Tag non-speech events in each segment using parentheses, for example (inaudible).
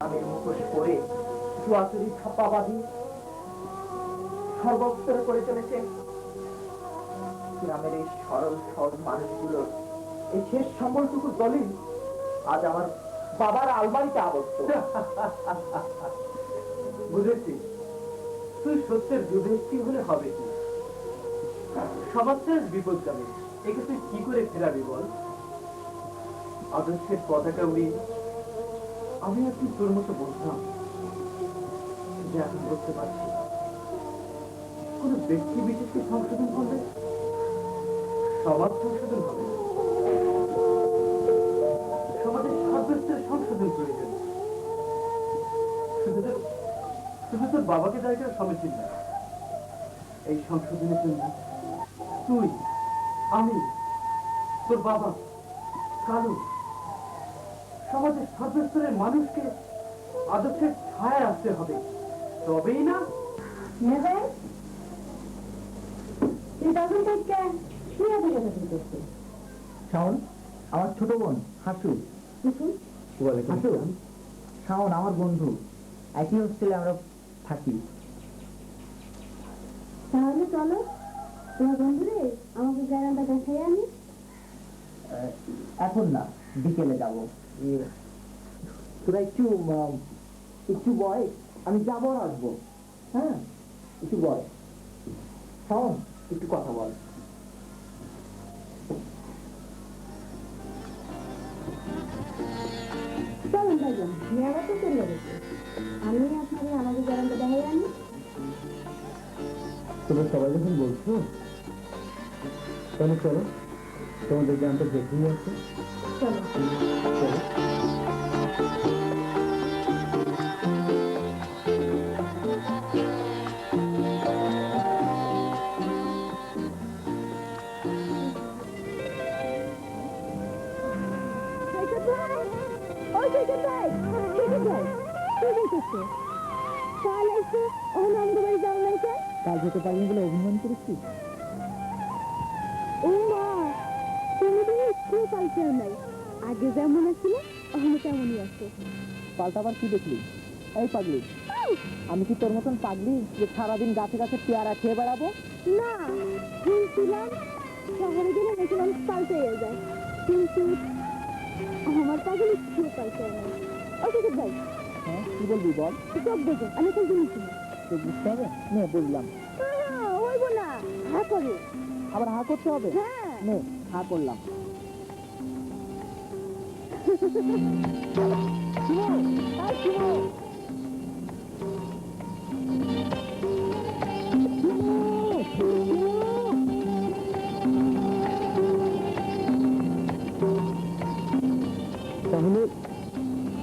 আমি মুখোশ পরে চুয়াচুরি ছাপাবাদী সর্বস্তরে করে চলেছে। গ্রামের এই সরল সহজ মানুষগুলো, এই শেষ সম্বলটুকু দলিল আজ আমার বাবার আলমারিতে আবদ্ধ। (laughs) বুঝেছি। তুই সত্যের যুধিষ্ঠি হলে হবে কি? সমাজ শেষ বিপদগামী একে তুই কি করে ফেরাবি বল? আদর্শের পতাকা উড়িয়ে আমি আর কি তোর মতো বলতাম যে এখন বুঝতে পারছি। কোন ব্যক্তি বিশেষকে সংশোধন করলে সমাজ সংশোধন হবে। সমাজের সংশোধন প্রয়োজন। শুধু শুধু তোর বাবাকে দায়ী করা সমীচীন না। এই সংশোধনের জন্য তুই, আমি, তোর বাবা, কালু সমাজের সর্বস্তরের মানুষকে আদর্শের ছায় আসতে হবে। তবেই না? শাওন আমার ছোট বোন হাসু। হাসু? শাওন আমার বন্ধু। একই হোস্টেলে আমরা থাকি। তাহলে চলো তোমার বন্ধুরে আমাকে গ্যারান্টা দেখাই আহ, এখন না বিকেলে যাব। তোরা একটু একটু বয় আমি যাব আর আসব। হ্যাঁ? একটু বয় শাওন একটু কথা বল। তো আমি আমাকে গ্যারান্টা দেখাই আনি। তোমরা সবাই যখন বলছো, তাহলে চলো। তোমাদের গ্রামটা দেখেই আছে কাল যেতে পারিনি বলে অভিমান করেছি। তো একটু নাই। আগে যেমন আছিল ওখানে তেমনই আছে। পাল্টাবার কি দেখলি? এই পাগলি আমি কি তোর মতন পাগলি যে সারাদিন গাছে গাছে পেয়ারা খেয়ে বেড়াবো? না শুনছিলাম শহরে গেলে নাকি মানুষ পাল্টে যায়। কিন্তু আমার পাগল একটু পাল্টে নাই ও ঠিক ভাই হ্যাঁ কি বলবি বল? সব দেখো আমি এখন শুনছি। তো বুঝতে হবে? নে বুঝলাম হইব না হ্যাঁ করে। আবার হা করতে হবে? হ্যাঁ। নে হা করলাম। তাহলে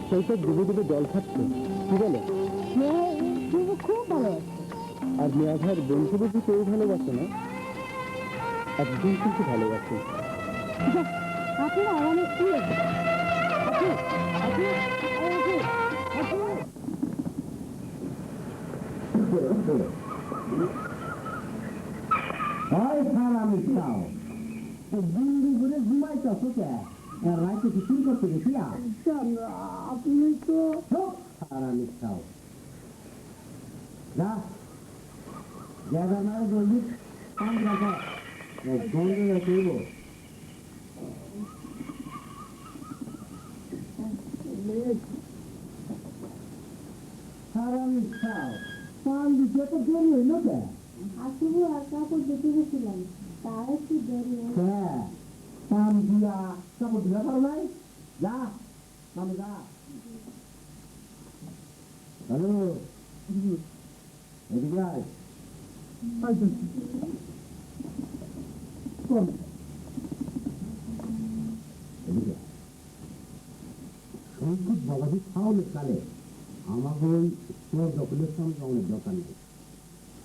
সেইসব ডুবে ডুবে জল খাচ্ছে, কি বলে? খুব ভালো আর মেয়াধার বন্ধু বুঝি কেউ ভালোবাসে না? একদিন কিন্তু ভালোবাসে। আপনারা আমার কি আছে আপু আপু আপু আপু হয় স্যার আমি চাও বন্ধু ঘুরে ঘুমাইতে কে রাইতে কি শুরু করতে গেছি আপনি তো আর আমি চাও যা জায়গা না জলদি কাম রাখা বন্ধু রাখব সারা আমি চাও পান দিতে তো দেরি হইল কে আসব আর কাপড় দেখে গেছিলাম তার একটু দেরি হ্যাঁ। পান দিয়া কাপড় দিয়া পারো নাই? যা নাম যা। হ্যালো? এদিকে আয়। কোন? এদিকে বাবাজি খাওয়ালে কালে। আমাকে ওই দখলের সঙ্গে অনেক দোকান নেই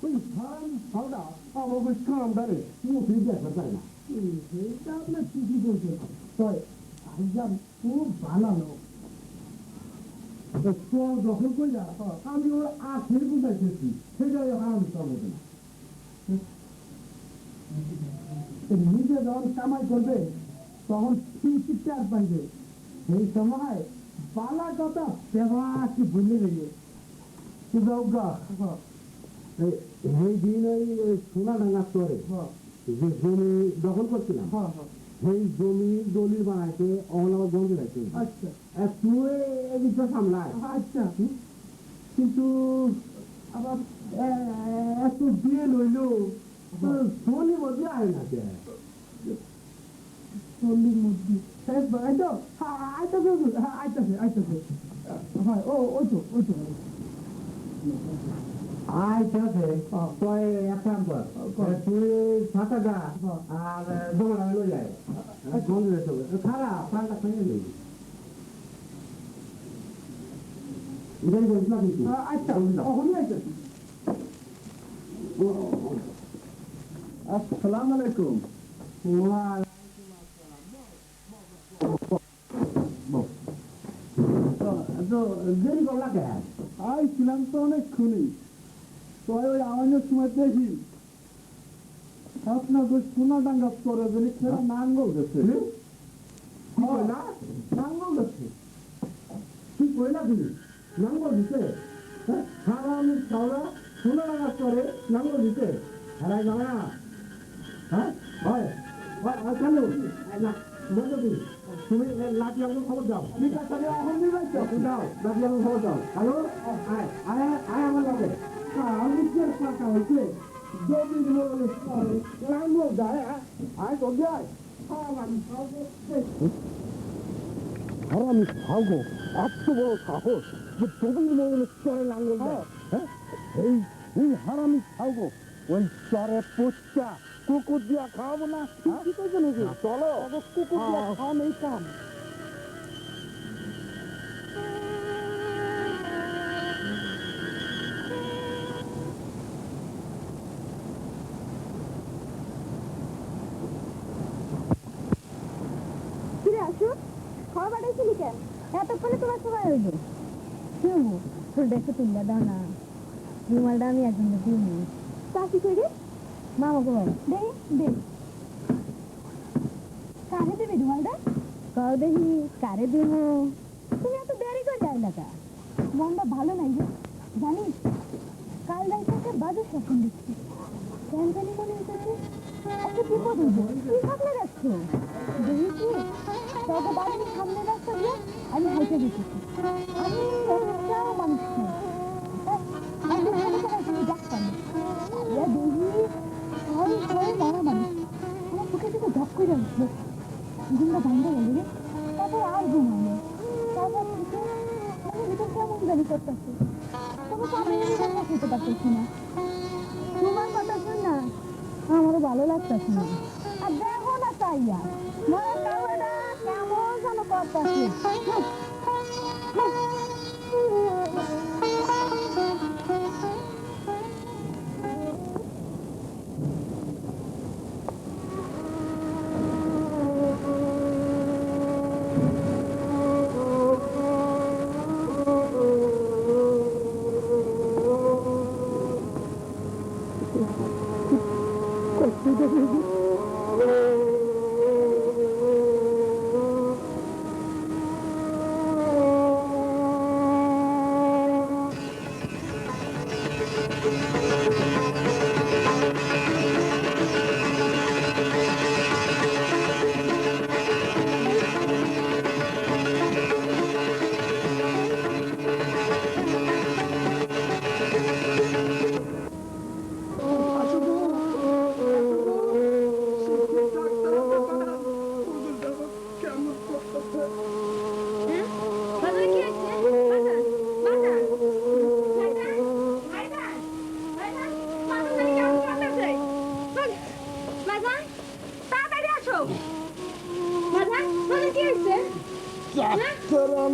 ওই ফার্ম খাওয়া আমাকে কামদারে মুখে দেখা যায় না সেইটা আপনার ঠিকই বলছেন তবে আইজাম খুব ভালো লোক দখল করে যা আমি ওর আখের বুঝাইতেছি সেটাই আমি চলবে না নিজে যখন কামাই করবে তখন ঠিক চার পাইবে সেই সময় বালা কথা ব্যবহার কি ভুলে গেলে কি এই দিন ওই ওই সোনা ডাঙ্গা করে যে জমি দখল করছিলাম সেই জমি দলিল বানাইতে অহনাবাদ বন্ধ রাখছে। আচ্ছা। তুই বিষয় সামলায়। আচ্ছা। কিন্তু আবার এত বিয়ে লইলো সোনি বদলে আয় না কে? চল্লিশ মধ্যে। আইতো আইতাছে আইতাছে আইতাছে হয় ও ওই তো ওই তো। ঠিক আছে তুই এক কাম কর। তুই ফাঁকা গা আর জমা লই যায় বন্ধ রেখে খারাপ ফাঁকা খাইয়ে নেই এটাই বলছি না কিন্তু? আচ্ছা ওখানে আইতাছে আসসালামু আলাইকুম। দেরি করলা কে আইছিলাম তো অনেকক্ষণই। তো ওই আমাদের সময় আপনার সোনা ডাঙ্গা করে বলে খেলা নাঙ্গল গেছে নাঙ্গল গেছে কি কইলা তুমি? নাঙ্গল দিতে? খাওয়া সোনা টাকা করে নাঙ্গল দিতে। হারাই না হ্যাঁ? হয়। হয় তুমি লাঠি খবর দাও। ঠিক আছে আমি এখন দাও লাঠি খবর দাও। হ্যালো? আয় আয় আয় আমার লাগে যে টাকা হয়েছে মরলে এত বড় সাহস যে জমির মধ্যে চরে লাঙ্গল হ্যাঁ এই এই হারামি খাওগো ওই চরে পোচ্চা কুকুর দিয়া খাওয়াবো না চলো কুকুর দিয়া খাওয়ানো এই কাম দেখে তুললে দাও না রুমালটা? করে দেবে? তুমি এত দেরি করে যাই কা? মনটা ভালো নাই রে জানিস? কাল রাইতে একটা বাজে স্বপ্ন দেখছি। জানি মনে হচ্ছে একটা বিপদ হইব তবে বাড়ির সামনে তারপর আর ঘুম হলো তারপর আমি ভিতর কেমন জানি করতেছি। তবে খেতে পারতেছি না। না আমারও ভালো লাগতেছে না দেখো না চাইয়া মনে কেমন যেন করতেছে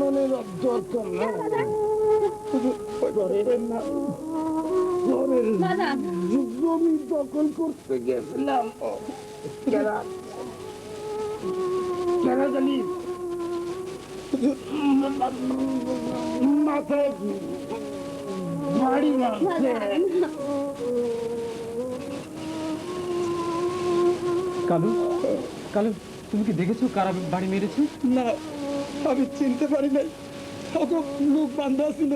আননের দরকার না। জমি দখল করতে গেছিলাম। মাথায় বাড়ি কালু কালু তুমি কি দেখেছ কারা বাড়ি মেরেছে? না। আমি চিনতে পারি নাই। ওকে মুখ বান্ধা ছিল।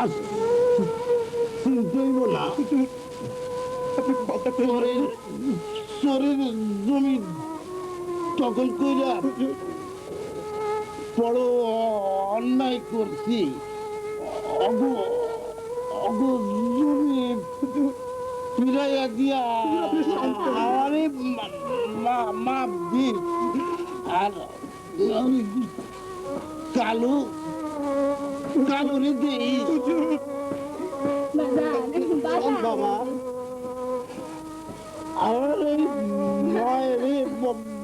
আজ চিনতেই না কথা শরীর শরীর জমি তখন কইরা বড় অন্যায় করছি। অগ অগ জমি ফিরাইয়া দিয়া আমারে মা- মাপ দিস আর কালু কালু রে দিস বাবা। আমার মায়ের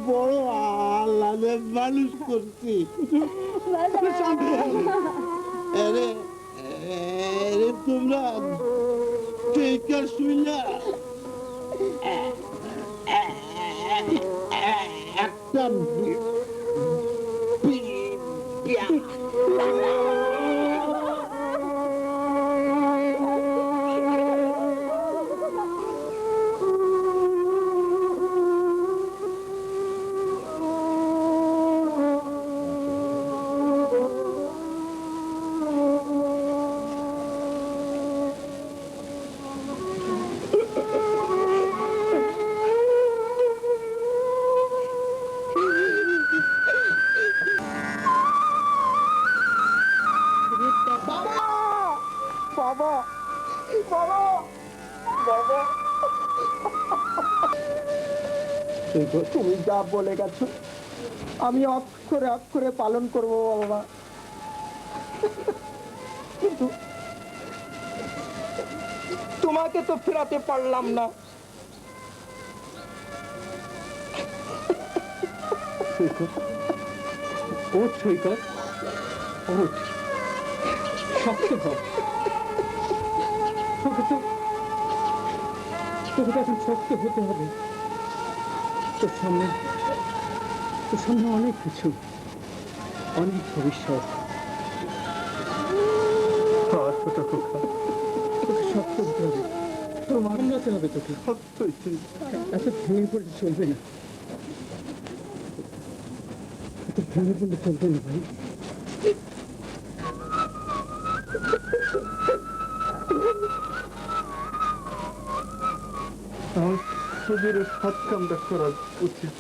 বড় আল্লাহ মানুষ করছি। আরে আরে তোমরা শুইলা some weird. Yeah. তুমি যা বলে গেছো, আমি অক্ষরে অক্ষরে পালন করব, বাবা। কিন্তু তোমাকে তো ফেরাতে পারলাম না। ওঠ শক্ত হতে হবে। তোর সামনে তোর সামনে অনেক কিছু অনেক ভবিষ্যৎ। আর ছোট খোকা তোকে শক্ত হতে হবে। তোর মামলাতে হবে তোকে। এত ভেঙে পড়লে চলবে না। এত ভেঙে পড়লে চলবে না ভাই। সুদূরের সৎ কামটা করা উচিত।